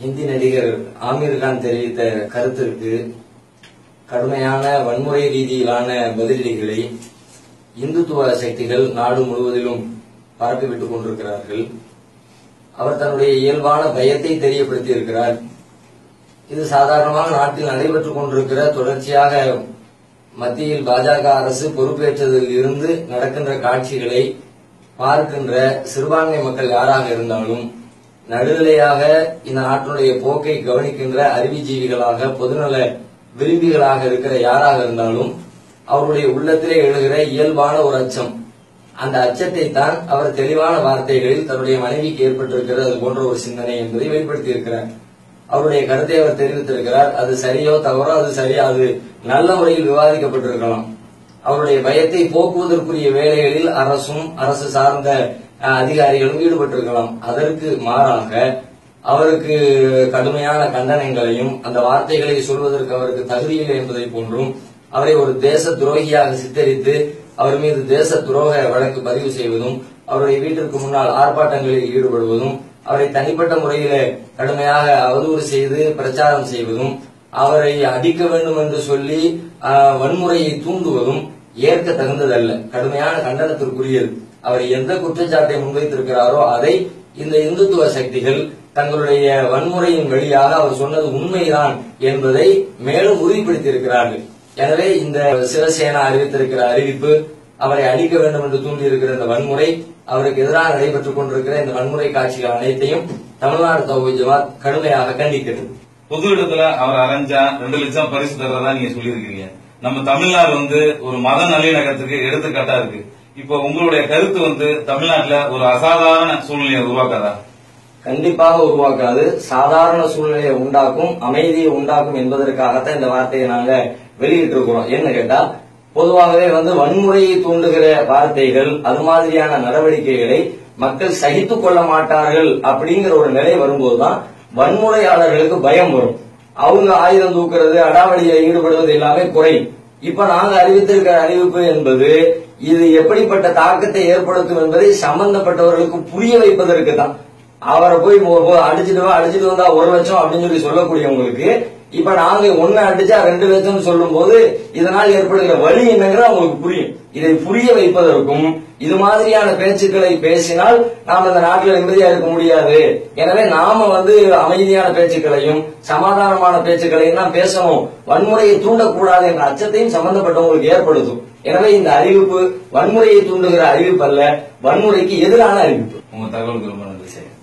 ஹிந்தி நடிகர் ஆமீர் கான் தெரிவித்த கருத்திற்கு கடுமையான வன்முறை ரீதியிலான பதிலடிகளை இந்துத்துவ சக்திகள் நாடு முழுவதிலும் பரப்பிவிட்டுக் கொண்டிருக்கிறார்கள். அவர் தன்னுடைய இயல்பான பயத்தை தெரியப்படுத்தியிருக்கிறார். இது சாதாரணமாக நாட்டில் நடைபெற்றுக் கொண்டிருக்கிற தொடர்ச்சியாக மத்தியில் பாஜக அரசு பொறுப்பேற்றதில் இருந்து நடக்கின்ற காட்சிகளை பார்க்கின்ற சிறுபான்மை மக்கள் யாராக இருந்தாலும் நடுநிலையாக இந்த நாட்டினுடைய போக்கை கவனிக்கின்ற அறிவுஜீவிகளாக பொதுநல விரும்பிகளாக இருக்கிற யாராக இருந்தாலும் அவருடைய உள்ளத்திலே எழுகிற இயல்பான ஒரு அச்சம். அந்த அச்சத்தை தான் அவர் தெளிவான வார்த்தைகளில் தன்னுடைய மனைவிக்கு ஏற்பட்டிருக்கிறது. அது போன்ற ஒரு சிந்தனை என்பதை வெளிப்படுத்தி இருக்கிறார் அவருடைய கருத்தை அவர் தெரிவித்திருக்கிறார். அது சரியோ தவறோ அது சரியா அது நல்ல முறையில் விவாதிக்கப்பட்டிருக்கலாம். அவருடைய பயத்தை போக்குவதற்குரிய வேலைகளில் அரசும் அரசு சார்ந்த அதிகாரிகளும் ஈடுபட்டிருக்கலாம். அதற்கு மாறாக அவருக்கு கடுமையான கண்டனங்களையும் அந்த வார்த்தைகளை சொல்வதற்கு அவருக்கு தகுதியில்லை என்பதை போன்றும் அவரை ஒரு தேச துரோகியாக சித்தரித்து அவர் மீது தேச துரோக வழக்கு பதிவு செய்வதும் அவருடைய வீட்டிற்கு முன்னால் ஆர்ப்பாட்டங்களில் ஈடுபடுவதும் அவரை தனிப்பட்ட முறையிலே கடுமையாக அவதூறு செய்து பிரச்சாரம் செய்வதும் அவரை அடிக்க வேண்டும் என்று சொல்லி ஆஹ், வன்முறையை தூண்டுவதும் ஏற்க தகுந்ததல்ல. கடுமையான கண்டனத்திற்குரியது. அவர் எந்த குற்றச்சாட்டை முன்வைத்திருக்கிறாரோ அதை இந்த இந்துத்துவ சக்திகள் தங்களுடைய வன்முறையின் வழியாக அவர் சொன்னது உண்மைதான் என்பதை மேலும் உறுதிப்படுத்தியிருக்கிறார்கள். எனவே இந்த சிவசேனா அறிவித்திருக்கிற அறிவிப்பு அவரை அழிக்க வேண்டும் என்று தூண்டியிருக்கிற இந்த வன்முறை அவருக்கு எதிராக நடைபெற்றுக் கொண்டிருக்கிற இந்த வன்முறை காட்சிகள் அனைத்தையும் தமிழ்நாடு தௌஹி ஜமாத் கடுமையாக கண்டிக்கிறது பொது இடத்துல அவர் அரைஞ்சா ரெண்டு லட்சம் பரிசு தர்றதா நீங்க சொல்லியிருக்கீங்க. நம்ம தமிழ்நாடு வந்து ஒரு மத நல்லிணக்கத்துக்கு எடுத்துக்காட்டா இருக்கு. இப்ப உங்களுடைய கருத்து வந்து தமிழ்நாட்டுல ஒரு அசாதாரண சூழ்நிலையை உருவாக்காதா? கண்டிப்பாக உருவாக்காது. சாதாரண சூழ்நிலையை உண்டாக்கும் அமைதியை உண்டாக்கும் என்பதற்காகத்தான் இந்த வார்த்தையை நாங்க வெளியிட்டு இருக்கிறோம் என்ன கேட்டா பொதுவாகவே வந்து வன்முறையை தூண்டுகிற வார்த்தைகள் அது மாதிரியான நடவடிக்கைகளை மக்கள் சகித்துக் கொள்ள மாட்டார்கள் அப்படிங்கிற ஒரு நிலை வரும்போதுதான் வன்முறையாளர்களுக்கு பயம் வரும். அவங்க ஆயுதம் தூக்குறது அடாவடியில் ஈடுபடுவது எல்லாமே குறையும் இப்ப நாங்க அறிவித்திருக்கிற அறிவிப்பு என்பது இது எப்படிப்பட்ட தாக்கத்தை ஏற்படுத்தும் என்பதை சம்பந்தப்பட்டவர்களுக்கு புரிய வைப்பதற்கு தான். அவரை போய் அடிச்சுட்டு அடிச்சுட்டு வந்தா ஒரு லட்சம் அப்படின்னு சொல்லி சொல்லக்கூடியவங்களுக்கு இப்ப நாங்க ஒன்னு அடிச்சா ரெண்டு லட்சம் சொல்லும் போது இதனால் ஏற்படுகிற வழி என்னங்கிறது அவங்களுக்கு புரியும். இதை புரிய வைப்பதற்கும் இது மாதிரியான பேச்சுக்களை பேசினால் நாம் இந்த நாட்டில் நிம்மதியா இருக்க முடியாது. எனவே நாம வந்து அமைதியான பேச்சுக்களையும் சமாதானமான பேச்சுக்களையும் தான் பேசணும். வன்முறையை தூண்டக்கூடாது என்ற அச்சத்தையும் சம்பந்தப்பட்டவங்களுக்கு ஏற்படுத்தும். எனவே இந்த அறிவிப்பு வன்முறையை தூண்டுகிற அறிவிப்பு அல்ல வன்முறைக்கு எதிரான அறிவிப்பு. உங்க தகவலுக்கு ரொம்ப நன்றி